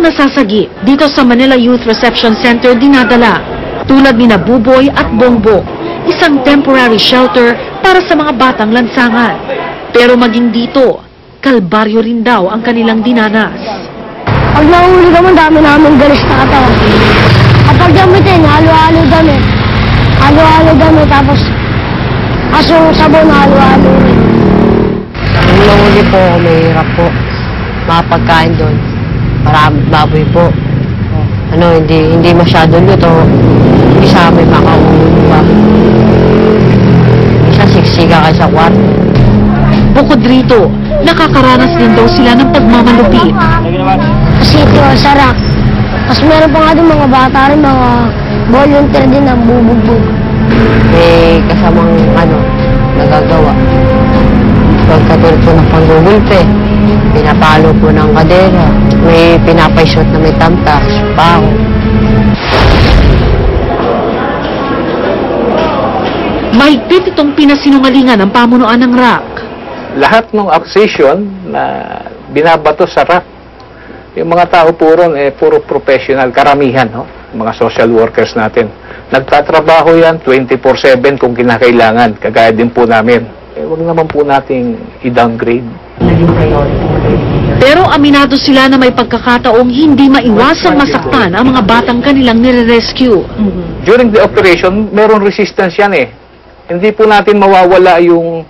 nasasagi dito sa Manila Youth Reception Center dinadala. Tulad ni Nabuboy at Bongbo, isang temporary shelter para sa mga batang lansangan. Pero maging dito, kalbaryo rin daw ang kanilang dinanas. Pag nahuli mo, dami namin galis na katawan. Kapag gamitin, halo-halo damit. Halo-halo damit, tapos asong sabon, halo-halo rin. Nung nahuli po ako, mahirap po. Mga pagkain doon. Marami baboy po. Ano, hindi hindi masyado luto. Isa may makaulo pa. Isa siksika ka sa kwarto. Bukod rito, nakakaranas din daw sila ng pagmamalupit. Kasi ito, sarak. Tapos meron pa nga din mga bata rin, mga volunteer din ang bubugbog. May kasamang ano, nagagawa. Pagkatulad po ng panggugulpe, pinapalo po ng kadera. May pinapaisot na may tamtak, pao. Mahigpit itong pinasinungalingan ng pamunuan ng RAC. lahat ng accusation na binabato sa RAC, yung mga tao po ron, eh, puro professional, karamihan, no? mga social workers natin. Nagtatrabaho yan 24-7 kung kinakailangan, kagaya din po namin. Eh, wag naman po nating i-downgrade. Pero aminado sila na may pagkakataong hindi maiwasang masaktan ang mga batang kanilang nire-rescue. During the operation, meron resistance yan eh. Hindi po natin mawawala yung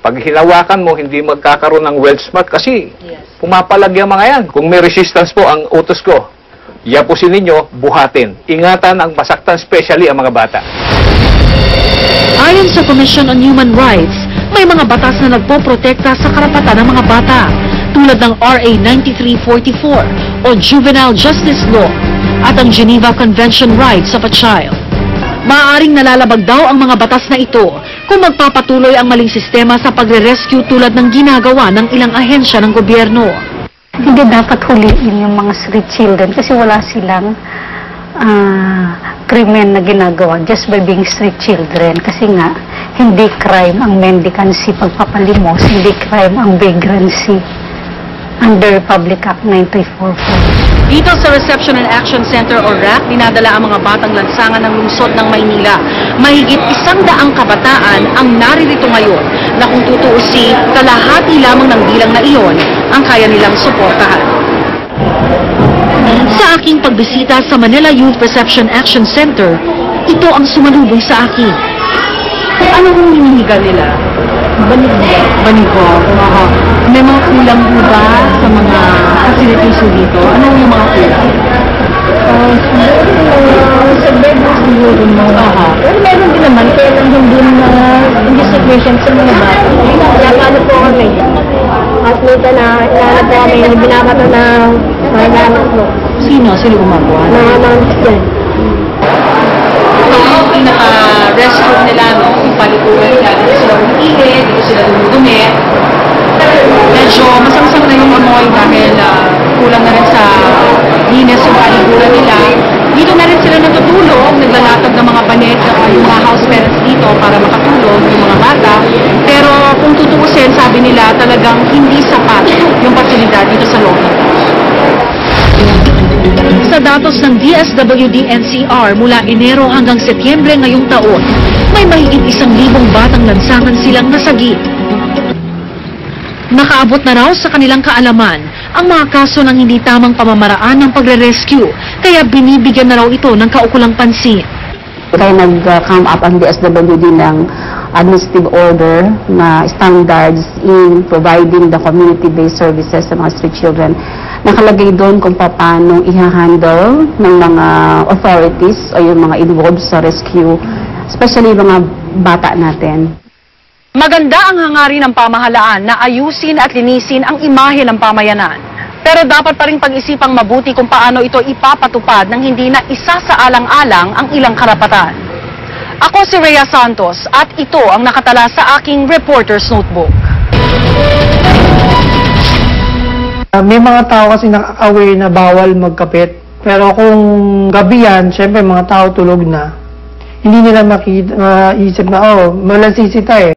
pag hinawakan mo, hindi magkakaroon ng well smart kasi pumapalag yung mga yan. Kung may resistance po ang utos ko, yapusin ninyo, buhatin. Ingatan ang masaktan, especially ang mga bata. Ayon sa Commission on Human Rights, may mga batas na nagpoprotekta sa karapatan ng mga bata tulad ng RA 9344 o Juvenile Justice Law at ang Geneva Convention Rights of a Child. Maaaring nalalabag daw ang mga batas na ito kung magpapatuloy ang maling sistema sa pagre-rescue tulad ng ginagawa ng ilang ahensya ng gobyerno. Hindi dapat huliin yung mga street children kasi wala silang ah, krimen na ginagawa just by being street children. Kasi nga, hindi crime ang mendicancy pagpapalimos, hindi crime ang vagrancy under Public Act 9344. Dito sa Reception and Action Center o RAC, dinadala ang mga batang lansangan ng lungsod ng Maynila. Mahigit isang daang kabataan ang naririto ngayon na kung tutuusin, kalahati lamang ng bilang na iyon ang kaya nilang suportahan. Sa aking pagbisita sa Manila Youth Reception Action Center, ito ang sumalubong sa akin. Ano kung hinihiga nila? Banigo. Banigo. Oo. May mga kulang po ba sa mga facilities po dito? Ano yung mga kulang? sa bed mo siguro mo. Aha. Pero meron din naman, kaya lang hindi na, hindi sufficient sa mga bata. Kaya paano po kami? At minsan na, inaanap po kami, binabato na mga gamit mo. Sino? Sino gumagawa? Mga mga yan. Ito yung pinaka-restroom nila, no? Yung palikuran nila. Dito sila umiilit, dito sila dumudumi. Medyo masamsam na yung amoy dahil ah, kulang na rin sa linis yung palikuran nila. Dito na rin sila natutulog, naglalatag ng mga panet at yung mga house parents dito para makatulog yung mga bata. Pero kung tutuusin, sabi nila talagang hindi sapat yung pasilidad dito sa loob sa datos ng DSWD-NCR mula Enero hanggang Setyembre ngayong taon, may mahigit isang libong batang lansangan silang nasagi. Nakaabot na raw sa kanilang kaalaman ang mga kaso ng hindi tamang pamamaraan ng pagre-rescue, kaya binibigyan na raw ito ng kaukulang pansin. Kaya nag-come up ang DSWD ng administrative order na standards in providing the community-based services sa mga street children. Nakalagay doon kung paano i-handle ng mga authorities o yung mga involved sa rescue, especially mga bata natin. Maganda ang hangarin ng pamahalaan na ayusin at linisin ang imahe ng pamayanan. Pero dapat pa rin pag-isipang mabuti kung paano ito ipapatupad nang hindi na isa sa alang-alang ang ilang karapatan. Ako si Rhea Santos at ito ang nakatala sa aking reporter's notebook. Uh, May mga tao kasi nakaka-aware na bawal magkapit. Pero kung gabi yan, syempre mga tao tulog na. Hindi nila makita, maisip na, oh, malansisita eh.